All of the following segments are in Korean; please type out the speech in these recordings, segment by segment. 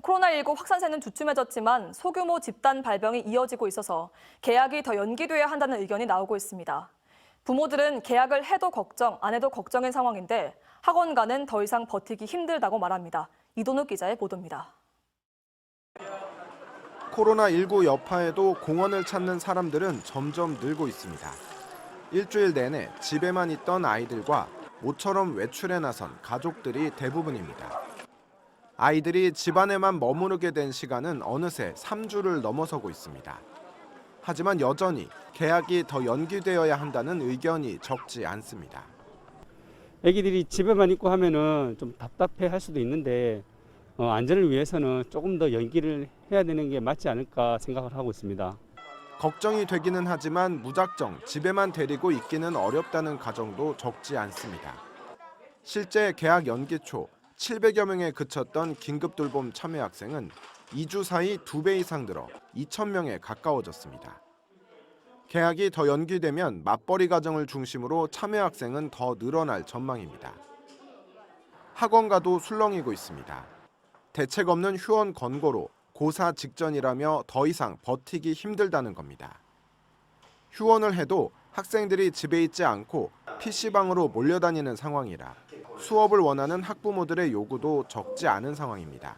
코로나19 확산세는 주춤해졌지만 소규모 집단 발병이 이어지고 있어서 개학이 더 연기돼야 한다는 의견이 나오고 있습니다. 부모들은 개학을 해도 걱정, 안 해도 걱정인 상황인데 학원가는 더 이상 버티기 힘들다고 말합니다. 이동욱 기자의 보도입니다. 코로나19 여파에도 공원을 찾는 사람들은 점점 늘고 있습니다. 일주일 내내 집에만 있던 아이들과 모처럼 외출에 나선 가족들이 대부분입니다. 아이들이 집안에만 머무르게 된 시간은 어느새 3주를 넘어서고 있습니다. 하지만 여전히 개학이 더 연기되어야 한다는 의견이 적지 않습니다. 애기들이 집에만 있고 하면은 좀 답답해 할 수도 있는데 어, 안전을 위해서는 조금 더 연기를 해야 되는 게 맞지 않을까 생각을 하고 있습니다. 걱정이 되기는 하지만 무작정 집에만 데리고 있기는 어렵다는 가정도 적지 않습니다. 실제 개학 연기 초 700여 명에 그쳤던 긴급 돌봄 참여 학생은 2주 사이 2배 이상 늘어 2천 명에 가까워졌습니다. 개학이 더 연기되면 맞벌이 가정을 중심으로 참여 학생은 더 늘어날 전망입니다. 학원가도 술렁이고 있습니다. 대책 없는 휴원 권고로 고사 직전이라며 더 이상 버티기 힘들다는 겁니다. 휴원을 해도 학생들이 집에 있지 않고 PC방으로 몰려다니는 상황이라 수업을 원하는 학부모들의 요구도 적지 않은 상황입니다.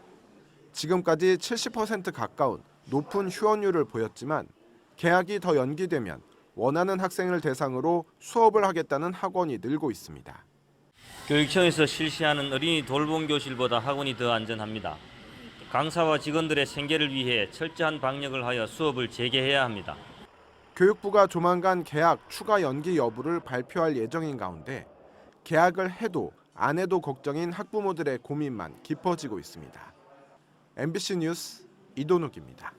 지금까지 70% 가까운 높은 휴원율을 보였지만 개학이 더 연기되면 원하는 학생을 대상으로 수업을 하겠다는 학원이 늘고 있습니다. 교육청에서 실시하는 어린이 돌봄 교실보다 학원이 더 안전합니다. 강사와 직원들의 생계를 위해 철저한 방역을 하여 수업을 재개해야 합니다. 교육부가 조만간 개학 추가 연기 여부를 발표할 예정인 가운데 개학을 해도 안 해도 걱정인 학부모들의 고민만 깊어지고 있습니다. MBC 뉴스 이도욱입니다.